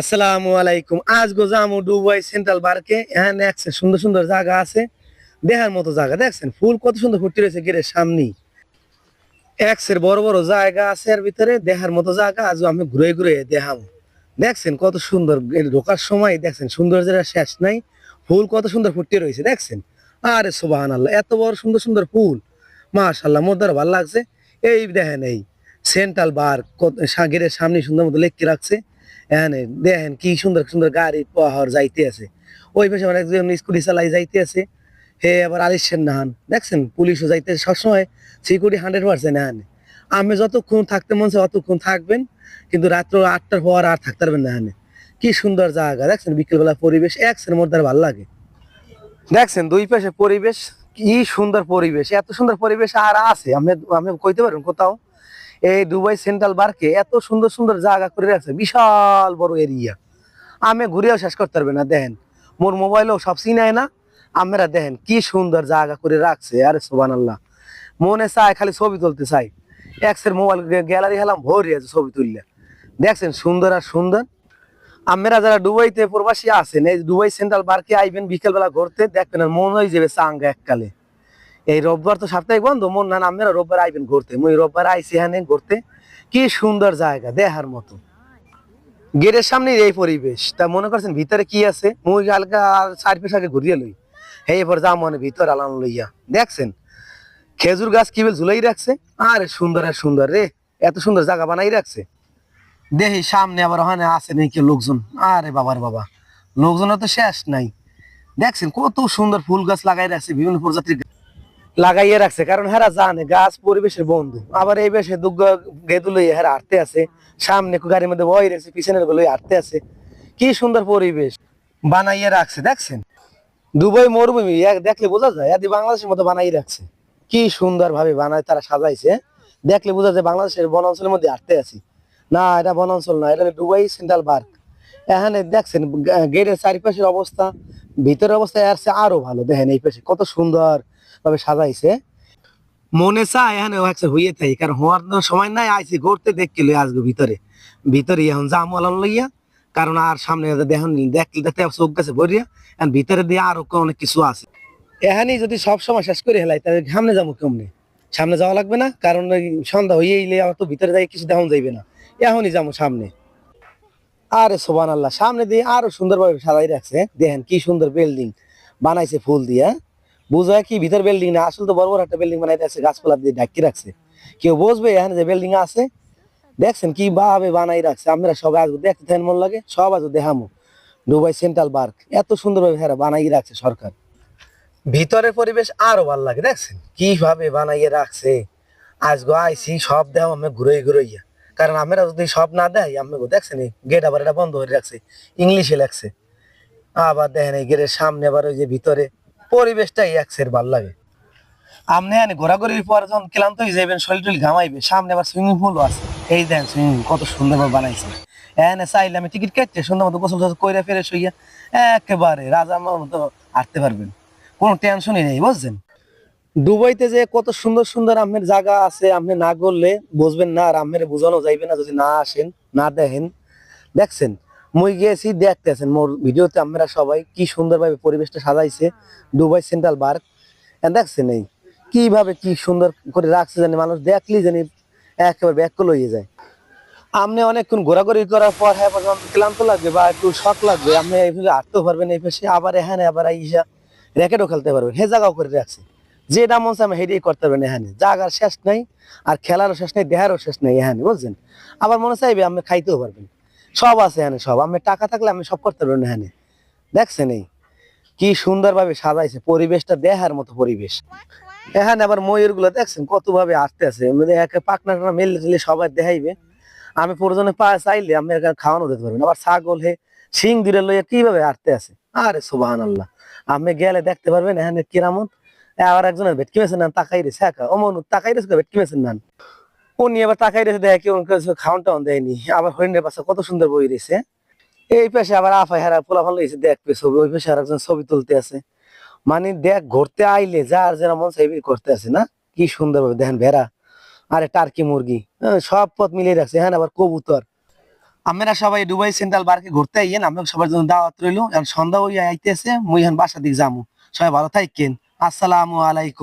আসসালামু আলাইকুম। আজ গো যামু দুবাই সেন্ট্রাল পার্কে। এখানে দেখছেন, সুন্দর সুন্দর জায়গা আছে। দেখার মতো জায়গা, দেখছেন? ফুল কত সুন্দর ফুটে রয়েছে গেটের সামনেই। এক্সের বড় বড় জায়গা আছে এর ভিতরে, দেখার মতো জায়গা। আজ আমি ঘুরে ঘুরে দেখাবো। দেখছেন কত সুন্দর ঢোকার সময়, দেখছেন? সৌন্দর্যের আর শেষ নাই। ফুল কত সুন্দর ফুটে রয়েছে, দেখছেন? আরে সুবাহান আল্লাহ এত বড় সুন্দর সুন্দর ফুল। মাশাল্লাহ মোর ভালো লাগছে। এই দেখেন, এই সেন্ট্রাল বার গেটের সামনে সুন্দর মতো লেখকে রাখছে। এখানে দেখেন কি সুন্দর সুন্দর গাড়ি, পাহাড় যাইতে আছে। ওই পাশে মানে একজন স্কুটি চালাই যাইতে আছে। হে আবার আলিশের নাহান দেখছেন, পুলিশও যাইতে সবসময় সিকিউরিটি হান্ড্রেড পার্সেন্ট এখানে। আমি যতক্ষণ থাকতে মন অতক্ষণ থাকবেন, কিন্তু রাত্র আটটার পর আর থাকতে পারবেন না এখানে। কি সুন্দর জায়গা, দেখছেন? বিকেলবেলা পরিবেশ একসের মধ্যে আর ভালো লাগে। দেখছেন, দুই পাশে পরিবেশ, কি সুন্দর পরিবেশ। এত সুন্দর পরিবেশ আর আছে। আমি আমি কইতে পারবেন কোথাও? এই দুবাই সেন্ট্রাল পার্কে এত সুন্দর সুন্দর জায়গা করে রাখছে, বিশাল বড় এরিয়া আমি ঘুরেও শেষ করতে পারবে না, দেখেন। মোর মোবাইলেও সব চিনায় না। আমরা দেখেন কি সুন্দর জায়গা করে রাখছে, আরে সোবান আল্লাহ মনে চায় খালি ছবি তুলতে চাই এক্সের মোবাইল গ্যালারি হেলাম, ভরি আছে ছবি তুললে। দেখছেন, সুন্দর আর সুন্দর। আমরা যারা দুবাইতে প্রবাসী আছেন, এই দুবাই সেন্ট্রাল পার্কে আইবেন, বিকেলবেলা ঘুরতে, দেখবেন আর মন হয়ে যাবে চাঙ্গা এককালে। এই রোববার তো সাপ্তাহিক বন্ধ, মন না আমরা রোববার আইবেন ঘুরতে। মুই রোববার আইসি এখানে ঘুরতে। কি সুন্দর জায়গা দেখার মতো। গেটের সামনে এই পরিবেশ। তা মনে করছেন ভিতরে কি আছে? মুই হালকা চার পিস আগে ঘুরিয়ে লই। হে এবার যা মনে ভিতর আলান লইয়া। দেখছেন? খেজুর গাছ কি বেল ঝুলাই রাখছে? আরে সুন্দর আর সুন্দর রে, এত সুন্দর জায়গা বানাই রাখছে। দেখি সামনে আবার ওখানে আছে নাকি লোকজন। আরে বাবার বাবা, লোকজনের তো শেষ নাই। দেখছেন কত সুন্দর ফুল গাছ লাগাই রাখছে বিভিন্ন প্রজাতির লাগাইয়ে রাখছে। কারণ হেরা জানে গাছ পরিবেশের বন্ধু। আবার এই বেশে দুগ্গ গেদু লইয়া হেরা হাঁটতে আছে। সামনে গাড়ির মধ্যে বই রাখছে পিছনেরগুলো হাঁটতে আছে। কি সুন্দর পরিবেশ বানাইয়ে রাখছে, দেখছেন? দুবাই মরুভূমি দেখলে বোঝা যায়, আদি বাংলাদেশের মতো বানাই রাখছে। কি সুন্দর ভাবে বানায় তারা সাজাইছে। দেখলে বোঝা যায় বাংলাদেশের বনাঞ্চলের মধ্যে হাঁটতে আছি। না, এটা বনাঞ্চল না, এটা দুবাই সেন্ট্রাল পার্ক। এখানে দেখছেন গেটের চারিপাশের অবস্থা, ভিতরের অবস্থা চেয়ে আরও ভালো। দেখেন এই পাশে কত সুন্দর ভাবে সাজাইছে। মনে চায় এখানে থাকি, কারণ হওয়ার সময় নাই আইসি ঘুরতে দেখতে লই আসব ভিতরে। ভিতরে এখন জাম আলাম লইয়া, কারণ আর সামনে দেখুন দেখলে দেখতে চোখ গেছে ভরিয়া, এখন ভিতরে দিয়ে আরও অনেক কিছু আছে। এখানেই যদি সব সময় শেষ করে হেলাই, তাহলে সামনে যাব কেমনে? সামনে যাওয়া লাগবে না, কারণ সন্ধ্যা হয়ে এলে আমার তো ভিতরে যাই কিছু দেখানো যাইবে না। এখনই যাব সামনে। আরে সোবান আল্লাহ সামনে দিয়ে আরও সুন্দরভাবে সাজাই রাখছে। দেখেন কি সুন্দর বিল্ডিং বানাইছে ফুল দিয়ে। বুঝা কি ভিতর বিল্ডিং না? আসলে তো বড় বড় একটা বিল্ডিং বানাই রাখছে গাছপালা দিয়ে ঢাকি রাখছে। কেউ বসবে এখানে যে বিল্ডিং আছে? দেখছেন কি ভাবে বানাই রাখছে? আমরা সবাই আসব দেখতে থাকেন, মন লাগে? সব আসব দেখামো। দুবাই সেন্ট্রাল পার্ক এত সুন্দরভাবে হ্যাঁ বানাই রাখছে সরকার। ভিতরের পরিবেশ আরও ভালো লাগে, দেখছেন? কীভাবে বানাইয়ে রাখছে? গো আইসি সব দেও আমি ঘুরে ঘুরাইয়া। কারণ আমরা যদি সব না দেয় আমি দেখছেন? গেট আবার এটা বন্ধ করে রাখছে ইংলিশে লেখছে। আবার দেখেন এই গেটের সামনে আবার ওই যে ভিতরে পরিবেশটাই একসের ভালো লাগে। আপনি এনে ঘোরাঘুরির পর যখন ক্লান্ত হয়ে যাবেন শরীর টরীর ঘামাইবে, সামনে আবার সুইমিং পুলও আছে। এই দেন সুইমিং, কত সুন্দরভাবে বানাইছে। এনে চাইলে আমি টিকিট কেটে সুন্দর মতো গোসল টোসল কইরা ফেরে শুইয়া একেবারে রাজা আমার মতো হাঁটতে পারবেন। কোনো টেনশনই নেই, বুঝছেন? দুবাইতে যে কত সুন্দর সুন্দর আমের জায়গা আছে আপনি না করলে বুঝবেন না, আর আমের বোঝানো যাইবে না যদি না আসেন, না দেখেন। দেখছেন? মুই গেছি দেখতেছেন মোর ভিডিওতে আমরা সবাই কি সুন্দরভাবে পরিবেশটা সাজাইছে, দুবাই সেন্ট্রাল পার্ক। দেখছেন এই, কীভাবে কি সুন্দর করে রাখছে জানি, মানুষ দেখলি জানি একেবারে ব্যাক লইয়ে যায়। আপনি অনেকক্ষণ ঘোরাঘুরি করার পর হ্যাঁ ক্লান্ত লাগবে বা একটু শখ লাগবে, আপনি এইভাবে হাঁটতেও পারবেন এই পাশে, আবার এখানে, আবার আইসা র্যাকেটও খেলতে পারবেন। হে জায়গাও করে রাখছে। যেটা মন আমি হেঁটেই করতে পারবেন এখানে। জাগার শেষ নাই, আর খেলারও শেষ নাই, দেহারও শেষ নাই এখানে, বুঝছেন? আবার মনে চাইবে আপনি খাইতেও পারবেন। সব আছে এখানে, সব। আমি টাকা থাকলে আমি সব করতে পারবেন এখানে। দেখছেন এই? কি সুন্দরভাবে সাজাইছে, পরিবেশটা দেখার মতো পরিবেশ। এখানে আবার ময়ূরগুলো দেখছেন কত ভাবে আসতে আছে পাকনা টাকনা মেলে টেলে সবাই দেখাইবে। আমি প্রয়োজনে পা চাইলে আমি এখানে খাওয়ানো দিতে পারবেন আবার ছাগল হে সিং দিলে লইয়া কীভাবে আসতে আছে? আরে সুবাহান আল্লাহ আপনি গেলে দেখতে পারবেন এখানে কিরামত। আবার একজনের ভেটকি মেছেন নান তাকাই রেছে একা অমন তাকাই রেছে ভেটকি মেছেন নান উনি আবার তাকাই দেখে খাওয়ান টাউন দেয়নি। আবার হরিণের পাশে কত সুন্দর বই রয়েছে। এই আবার আফাই হারা ছবি ওই আর একজন ছবি তুলতে আছে। মানে দেখ ঘুরতে আইলে যার যারা মন চাইবে করতে আছে না? কি সুন্দর ভাবে দেখেন ভেড়া আরে টার্কি মুরগি হ্যাঁ, সব পথ মিলিয়ে রাখছে হ্যাঁ আবার কবুতর। আমরা সবাই দুবাই সেন্ট্রাল পার্কে ঘুরতে আইয়েন আমরা সবার জন্য দাওয়াত রইল সন্ধ্যা হইয়া আইতেছে মুই এখন বাসা দিক যামু। সবাই ভালো থাকেন আসসালামু আলাইকুম।